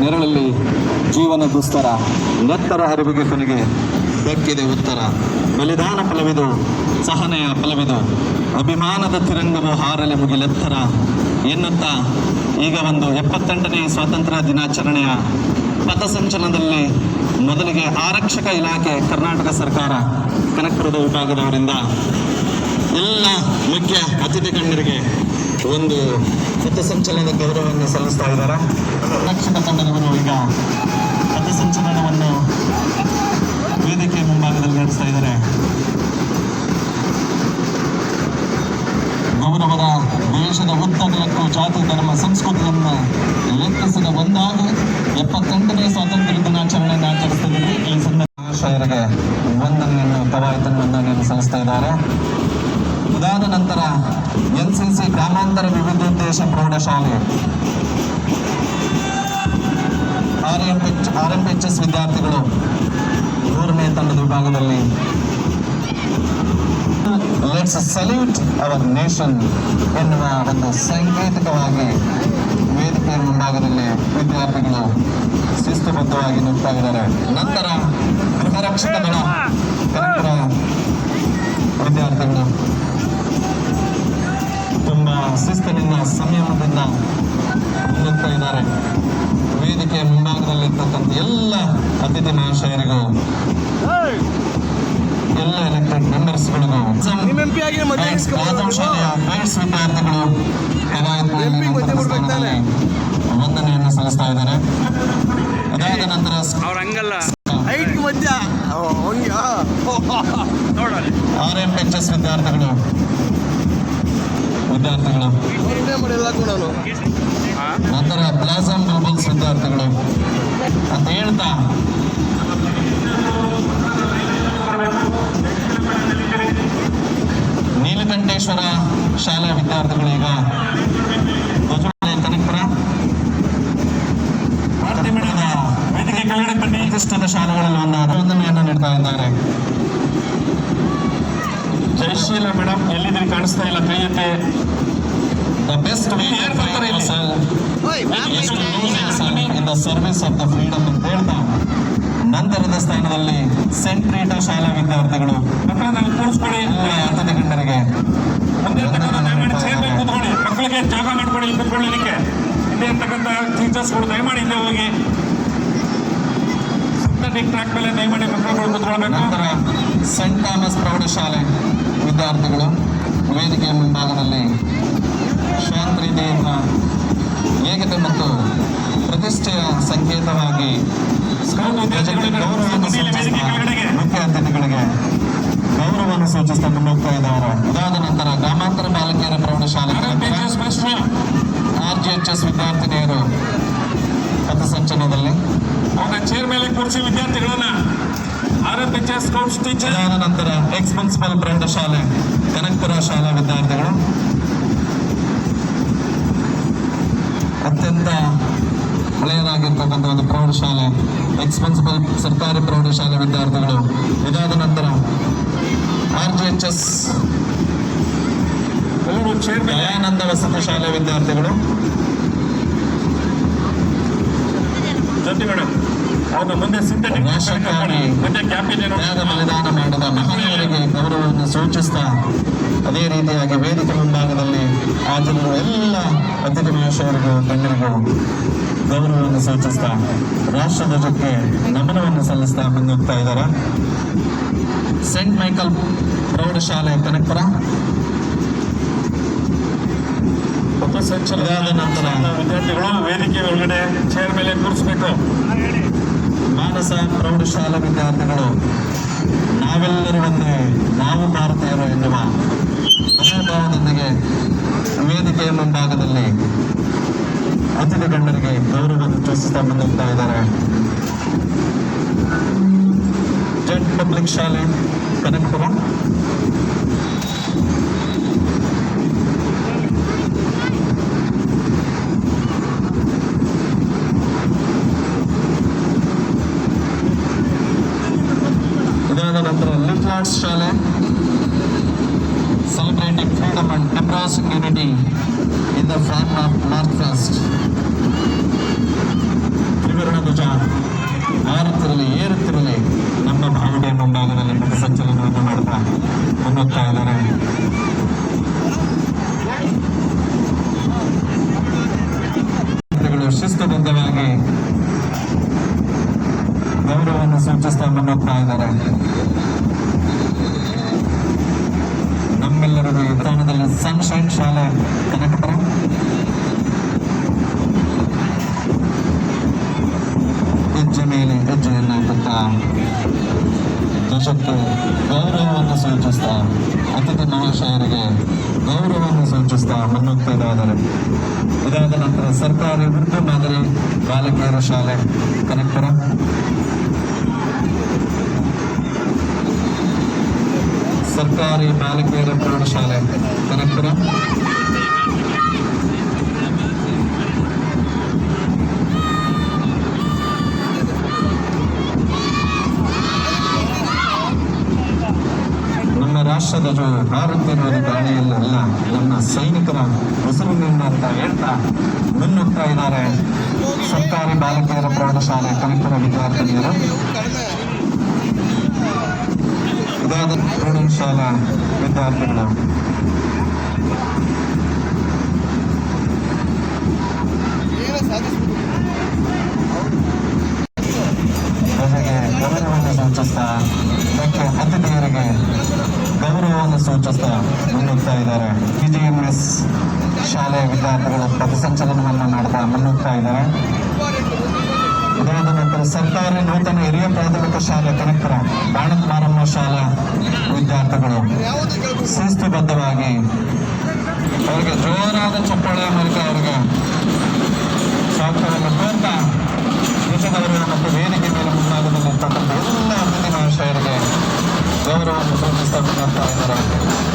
ನೆರಳಲ್ಲಿ ಜೀವನ ದುಸ್ತರ ನೆತ್ತರ ಹರಿವಿಗೆ ಕೊನೆಗೆ ದಕ್ಕಿದೆ ಉತ್ತರ. ಬಲಿದಾನ ಫಲವಿದು, ಸಹನೆಯ ಫಲವಿದು. ಅಭಿಮಾನದ ತಿರಂಗವು ಹಾರಲೆ ಮುಗಿಲೆತ್ತರ. ಎನ್ನುತ್ತಾ ಈಗ ಒಂದು ಎಪ್ಪತ್ತೆಂಟನೇ ಸ್ವಾತಂತ್ರ್ಯ ದಿನಾಚರಣೆಯ ಪಥಸಂಚಲನದಲ್ಲಿ ಮೊದಲಿಗೆ ಆರಕ್ಷಕ ಇಲಾಖೆ ಕರ್ನಾಟಕ ಸರ್ಕಾರ ಕನಕಪುರದ ವಿಭಾಗದವರಿಂದ ಎಲ್ಲ ಮುಖ್ಯ ಅತಿಥಿ ಗಣ್ಯರಿಗೆ ಒಂದು ಪಥಸಂಚಲನದ ಗೌರವವನ್ನು ಸಲ್ಲಿಸ್ತಾ ಇದ್ದಾರೆ. ರಕ್ಷಣಾ ತಂಡದವರು ಈಗ ಪಥಸಂಚಲನವನ್ನು ವೇದಿಕೆ ಮುಂಭಾಗದಲ್ಲಿ ನಡೆಸ್ತಾ ಇದ್ದಾರೆ ಗೌರವದ ದೇಶದ ಉದ್ದಗಲಕ್ಕೂ ಜಾತಿ ಧರ್ಮ ಸಂಸ್ಕೃತಿಯನ್ನು ಲೆಕ್ಕಿಸಿದ ಒಂದಾಗಿ ಎಪ್ಪತ್ತೆಂಟನೇ ಸ್ವಾತಂತ್ರ್ಯ ದಿನಾಚರಣೆಯನ್ನು ಆಚರಿಸ್ತಿದ್ದೀವಿ ಈ ಮಹಾಶಯರಿಗೆ ವಂದನೆಯನ್ನು ಕವಾಯತನ ವಂದನೆಯನ್ನು ಸಲ್ಲಿಸ್ತಾ ಇದ್ದಾರೆ. ಇದಾದ ನಂತರ ಎನ್ ಸಿ ಸಿ ಗ್ರಾಮಾಂತರ ವಿವಿಧೋದ್ದೇಶ ಪ್ರೌಢಶಾಲೆ. R M H R M H S ವಿದ್ಯಾರ್ಥಿಗಳು ಮೂರನೇ ತಂಡದ ವಿಭಾಗದಲ್ಲಿ. ಲೆಟ್ಸ್ ಸಲ್ಯೂಟ್ ಅವರ್ ನೇಷನ್ ಎನ್ನುವ ಒಂದು ಸಾಂಕೇತಿಕವಾಗಿ ವೇದಿಕೆಯ ಮುಂಭಾಗದಲ್ಲಿ ವಿದ್ಯಾರ್ಥಿಗಳು ಶಿಸ್ತುಬದ್ಧವಾಗಿ ನೋಡ್ತಾ ಇದ್ದಾರೆ. ನಂತರ ಗೃಹ ರಕ್ಷಕ ದಳ ಕನಕಪುರ ವಿದ್ಯಾರ್ಥಿಗಳು. ತುಂಬ ಶಿಸ್ತಿನಿಂದ ಸಂಯಮದಿಂದ ಮುನ್ನುಗ್ತಾ ಇದ್ದಾರೆ. ವೇದಿಕೆಯ ಮುಂಭಾಗದಲ್ಲಿರ್ತಕ್ಕಂಥ ಎಲ್ಲ ಅತಿಥಿ ಮಹಾಶಯರಿಗೂ ಎಲ್ಲ ಎಲೆಕ್ಟ್ರಿಕ್ ಮೆಂಬರ್ಸ್ಗಳಿಗೂ ಶಾಲೆಯ ಗೈಡ್ಸ್ ವಿದ್ಯಾರ್ಥಿಗಳು ವಂದನೆಯನ್ನು ಸಲ್ಲಿಸ್ತಾ ಇದ್ದಾರೆ. ಅದಾದ ನಂತರ ಅವ್ರ ಹಂಗಲ್ಲ ಹೈಟ್ ಮಧ್ಯ. ಆರ್ ಎಂ ಎಚ್ ಎಸ್ ವಿದ್ಯಾರ್ಥಿಗಳು. ವಿದ್ಯಾರ್ಥಿಗಳು. ನಂತರ ಪ್ಲಾಸಮ್ ಗ್ಲೋಬಲ್ಸ್ ವಿದ್ಯಾರ್ಥಿಗಳು. ಅಂತ ಹೇಳ್ತಾ. ನೀಲಕಂಠೇಶ್ವರ ಶಾಲಾ ವಿದ್ಯಾರ್ಥಿಗಳು ಈಗ. ಪ್ರತಿಷ್ಠಿತ ಶಾಲೆಗಳಲ್ಲಿ ಒಂದಾದ ವಂದನೆಯನ್ನು ನೀಡ್ತಾ ಇದ್ದಾರೆ. ಜಯಶೀಲ ಮೇಡಮ್ ಎಲ್ಲಿದ್ರೆ ಕಾಣಿಸ್ತಾ ಇಲ್ಲ ಕೈ ಎತ್ತಿ. The best way in service of the freedom ಅಂತ ಹೇಳ್ತಾ ನಂತರದ ಸ್ಥಾನದಲ್ಲಿ ಸೆಂಟ್ ರೀಟಾ ಶಾಲಾ ವಿದ್ಯಾರ್ಥಿಗಳು. ಅಂತ ಅತಿಥಿ ಕೂತ್ಕೊಳ್ಳಿ. ಮಕ್ಕಳಿಗೆ ಜಾಗ ಮಾಡ್ಕೊಡಿ ಇಲ್ಲಿ ಕೂತ್ಕೊಳ್ಳಿಕ್ಕೆ ಹಿಂದೆ ಇರ್ತಕ್ಕಂಥ ಟೀಚರ್ಸ್ಗಳು ದಯಮಾಡಿ ಇಲ್ಲೇ ಹೋಗಿ. ಸಿಂಥೆಟಿಕ್ ಟ್ರ್ಯಾಕ್ ಮೇಲೆ ದಯಮಾಡಿ ಮಕ್ಕಳುಗಳು ಕುತ್ಕೊಳ್ಬೇಕು ನಂತರ ಸೆಂಟ್ ಥಾಮಸ್ ಪ್ರೌಢಶಾಲೆ ವಿದ್ಯಾರ್ಥಿಗಳು ವೇದಿಕೆಯ ಮುಂಭಾಗದಲ್ಲಿ ಶಾಂತ ರೀತಿಯಿಂದ ಏಕತೆ ಮತ್ತು ಪ್ರತಿಷ್ಠೆಯ ಸಂಕೇತವಾಗಿ ಮುಖ್ಯ ಅತಿಥಿಗಳಿಗೆ ಗೌರವವನ್ನು ಸೂಚಿಸ್ತಾ ಮುನ್ನೋಗ್ತಾ ಇದ್ದಾರೆ. ಅದಾದ ನಂತರ ಗ್ರಾಮಾಂತರ ಬಾಲಕಿಯರ ಪ್ರೌಢಶಾಲೆ ಆರ್ ಜಿ ಎಚ್ ಎಸ್ ವಿದ್ಯಾರ್ಥಿನಿಯರು ಪಥಸಂಚಲನದಲ್ಲಿ ಚೇರ್ ಮೇಲೆ ಕೂರಿಸಿ ವಿದ್ಯಾರ್ಥಿಗಳನ್ನ R F H S scouts teacher ಆದ ನಂತರ ಎಕ್ಸ್ ಮುನ್ಸಿಪಲ್ ಪ್ರೌಢಶಾಲೆ ಕನಕಪುರ ಶಾಲಾ ವಿದ್ಯಾರ್ಥಿಗಳು. ಅತ್ಯಂತ ಹಳೆಯದಾಗಿರ್ತಕ್ಕಂಥ ಒಂದು ಪ್ರೌಢಶಾಲೆ ಎಕ್ಸ್ ಮುನ್ಸಿಪಲ್ ಸರ್ಕಾರಿ ಪ್ರೌಢಶಾಲೆ ವಿದ್ಯಾರ್ಥಿಗಳು. ಇದಾದ ನಂತರ R G H S Dayananda ವಸತಿ ಶಾಲೆ ವಿದ್ಯಾರ್ಥಿಗಳು. ಜೊತೆ ಮೇಡಮ್. ಅವ್ರನ್ನ ಮುಂದೆ ಸಿಂಥೆಟಿಕ್ ರಾಷ್ಟ್ರಕ್ಕಾಗಿ ಕ್ಯಾಂಪೇನ್ ಬಲಿದಾನ ಮಾಡಿದ ಮಹನೀಯರಿಗೆ ಗೌರವವನ್ನು ಸೂಚಿಸ್ತಾ ಅದೇ ರೀತಿಯಾಗಿ ವೇದಿಕೆ ಮುಂಭಾಗದಲ್ಲಿ ಹಾಜರಿರುವ ಎಲ್ಲ ಅತಿಥಿ ಮಹಾಶಯರಿಗೂ ಗಣ್ಯರಿಗೂ ಗೌರವವನ್ನು ಸೂಚಿಸ್ತಾ ರಾಷ್ಟ್ರಧ್ವಜಕ್ಕೆ ನಮನವನ್ನು ಸಲ್ಲಿಸ್ತಾ ಮುಂದೋಗ್ತಾ ಇದ್ದಾರೆ. ಸೆಂಟ್ ಮೈಕಲ್ ಪ್ರೌಢಶಾಲೆ ಕನಕಪುರ. ನಂತರ ವಿದ್ಯಾರ್ಥಿಗಳು ವೇದಿಕೆ ಒಳಗಡೆ ಚೇರ್ ಮೇಲೆ ಕೂರಿಸ್ಬೇಕು. ಮಾನಸ ಪ್ರೌಢಶಾಲಾ ವಿದ್ಯಾರ್ಥಿಗಳು, ನಾವೆಲ್ಲರೂ ಒಂದೇ ನಾವು ಭಾರತೀಯರು ಎನ್ನುವ ಮನೋಭಾವದೊಂದಿಗೆ ವೇದಿಕೆಯ ಮುಂಭಾಗದಲ್ಲಿ ಅತಿಥಿ ಗಣ್ಯರಿಗೆ ಗೌರವ ಸೂಚಿಸುತ್ತಾ ಬಂದುತ್ತಾ ಇದ್ದಾರೆ. ಜೆಂಟ್ ಪಬ್ಲಿಕ್ ಶಾಲೆ ಕನಕಪುರ ಇದಾದ ನಂತರ ಆರ್ಟ್ಸ್ ಶಾಲೆ celebrating freedom and embracing unity in the frame of North West. ತ್ರಿವರ್ಣ ಧ್ವಜ ಹಾರುತ್ತಿರಲಿ ಏರುತ್ತಿರಲಿ ನಮ್ಮ ಭಾವನೆ ಮುಂಭಾಗದಲ್ಲಿ ಪಥ ಸಂಚಲನವನ್ನು ಮಾಡ್ತಾ ಮುನ್ನುಗ್ತಾ ಇದ್ದಾರೆ ಶಿಸ್ತುಬದ್ಧವಾಗಿ ಗೌರವವನ್ನು ಸೂಚಿಸ್ತಾ ಮುನ್ನುಗ್ತಾ ಇದ್ದಾರೆ ಮಹಾಶಯರಿಗೆ ಗೌರವವನ್ನು ಸೂಚಿಸ್ತಾ ಮುನ್ನುಗ್ತಾ ಇದ್ದಾರೆ ಇದಾದ ನಂತರ ಸರ್ಕಾರಿ ಉರ್ದು ಮಾದರಿ ಬಾಲಕಿಯರ ಶಾಲೆ, ಕನಕಪುರ. ಸರ್ಕಾರಿ ಬಾಲಕಿಯರ ಪ್ರೌಢಶಾಲೆ ಕನಕಪುರ. ರಾಷ್ಟ್ರಧ್ವಜವು ಹಾರುತ್ತಿರುವುದು ನನ್ನ ನಮ್ಮ ಸೈನಿಕರ ಹೆಸರಿನಿಂದ ಅಂತ ಹೇಳ್ತಾ ಮುನ್ನುಗ್ತಾ ಇದ್ದಾರೆ. ಸರ್ಕಾರಿ ಬಾಲಕಿಯರ ಪ್ರೌಢಶಾಲೆ ಕಲಿತರ ವಿದ್ಯಾರ್ಥಿನಿಯರು. ಇದಾದ ಪ್ರೌಢಶಾಲಾ ವಿದ್ಯಾರ್ಥಿಗಳು. ಮುನ್ನೂಡ್ತಾ ಇದ್ದಾರೆ. ಎಸ್ ಶಾಲೆಯ ವಿದ್ಯಾರ್ಥಿಗಳ ಪಥಸಂಚಲನವನ್ನು ಮಾಡ್ತಾ ಮುನ್ನೂಡ್ತಾ ಇದ್ದಾರೆ. ಅದಾದ ನಂತರ ಸರ್ಕಾರಿ ನೂತನ ಹಿರಿಯ ಪ್ರಾಥಮಿಕ ಶಾಲೆ ಕನಕರ ಬಾಣತ್ ಮಾರಮ್ಮ ಶಾಲಾ ವಿದ್ಯಾರ್ಥಿಗಳು ಶಿಸ್ತುಬದ್ಧವಾಗಿ ಅವರಿಗೆ ಜೋರಾದ ಚಪ್ಪಳ ಮೂಲಕ ಅವರಿಗೆ ಸಾಕ್ಷರನ್ನು ಕೋರ್ತಾ ದೇಶದವರು ಮತ್ತು ವೇದಿಕೆ ಮೇಲೆ ಮುಂದಾಗದಲ್ಲಿರ್ತಕ್ಕಂಥ ಎಲ್ಲ ಅತಿಥಿ ಮಹಾಶಯರಿಗೆ ಗೌರವವನ್ನು ಸೂಚಿಸ್ತಾ ಇದ್ದಾರೆ